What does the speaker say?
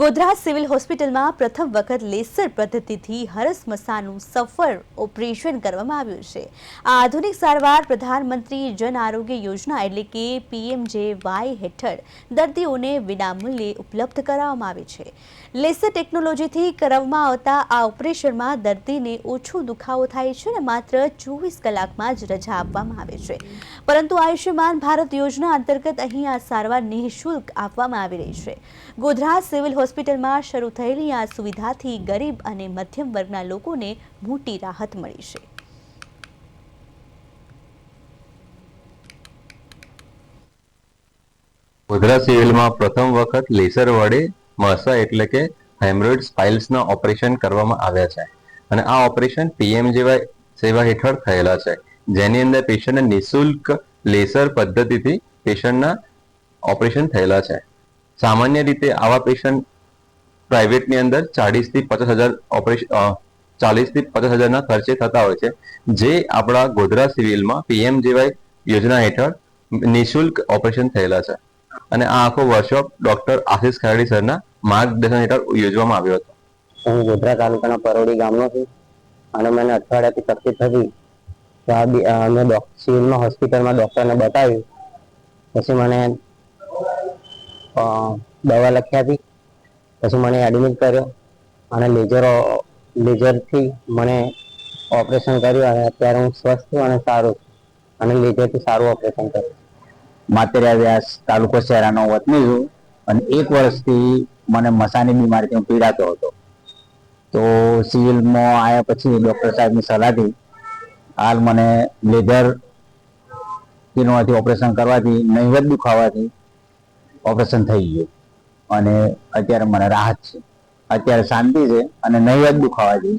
Godhra civil હોસ્પિટલમાં પ્રથમ વખત લેસર પદ્ધતિથી હરસ મસાનું સફળ ઓપરેશન કરવામાં આવ્યું છે. આ આધુનિક સારવાર પ્રધાનમંત્રી જન આરોગ્ય યોજના એટલે કે પીએમજેવાય હેઠળ દર્દીઓને વિનામૂલ્યે ઉપલબ્ધ કરાવવામાં આવે છે. લેસર ટેકનોલોજીથી કરવામાં આવતા આ ઓપરેશનમાં દર્દીને ઓછો દુખાવો થાય છે અને માત્ર ચોવીસ કલાકમાં જ રજા આપવામાં આવે છે. પરંતુ આયુષ્યમાન ભારત યોજના અંતર્ગત અહીં આ સારવાર નિઃશુલ્ક આપવામાં આવી રહી છે. ગોધરા સિવિલ હોસ્પિટલમાં શરૂ થયેલી આ સુવિધાથી ગરીબ અને મધ્યમ વર્ગના લોકોને મોટી રાહત મળી છે. ગોધરા સિવિલમાં પ્રથમ વખત લેસર વડે મસા એટલે કે હેમરોઇડ સ્પાઇલ્સના ઓપરેશન કરવામાં આવ્યા છે અને આ ઓપરેશન પીએમ જેવા સેવા હેઠળ થયેલા છે. જેની અંદર પેશન્ટને નિઃશુલ્ક લેસર પદ્ધતિથી પેશન્ટના ઓપરેશન થયેલા છે. સામાન્ય રીતે આવા પેશન્ટ પ્રાઇવેટની અંદર ચાલીસથી પચાસ હજાર ઓપરેશન ચાલીસથી પચાસ હજારના ખર્ચે થતા હોય છે. જે આપણા ગોધરા સિવિલમાં પીએમજેવાય યોજના હેઠળ નિઃશુલ્ક ઓપરેશન થયેલા છે. અને આ આખો વર્કશોપ ડોક્ટર આશિષ ખરાડી સરના માર્ગદર્શન હેઠળ યોજવામાં આવ્યો હતો. હું ગોધરા તાલુકાના પરોડી ગામનો છું અને મને અઠવાડિયાથી તકલીફ હતી તો આ મેં સિવિલમાં હોસ્પિટલમાં ડૉક્ટરને બતાવ્યું. પછી મને દવા લખી આપી પછી મને એડમિટ કર્યો અને લેઝર લેઝરથી મને ઓપરેશન કર્યું અને અત્યારે હું સ્વસ્થ છું અને સારું અને લેઝરથી સારું ઓપરેશન કર્યું. માતેરિયા વ્યાસ તાલુકો શહેરાનો વતની છું અને એક વર્ષથી મને મસાની બીમારીથી હું પીડાતો હતો. તો સિવિલમાં આવ્યા પછી ડૉક્ટર સાહેબની સલાહથી હાલ મને લેઝર કિનોથી ઓપરેશન કરવાથી, નહીવત દુખાવાથી ઓપરેશન થઈ ગયું. અને અત્યારે મને રાહત છે. અત્યારે શાંતિ છે અને નહીવત દુખાવાથી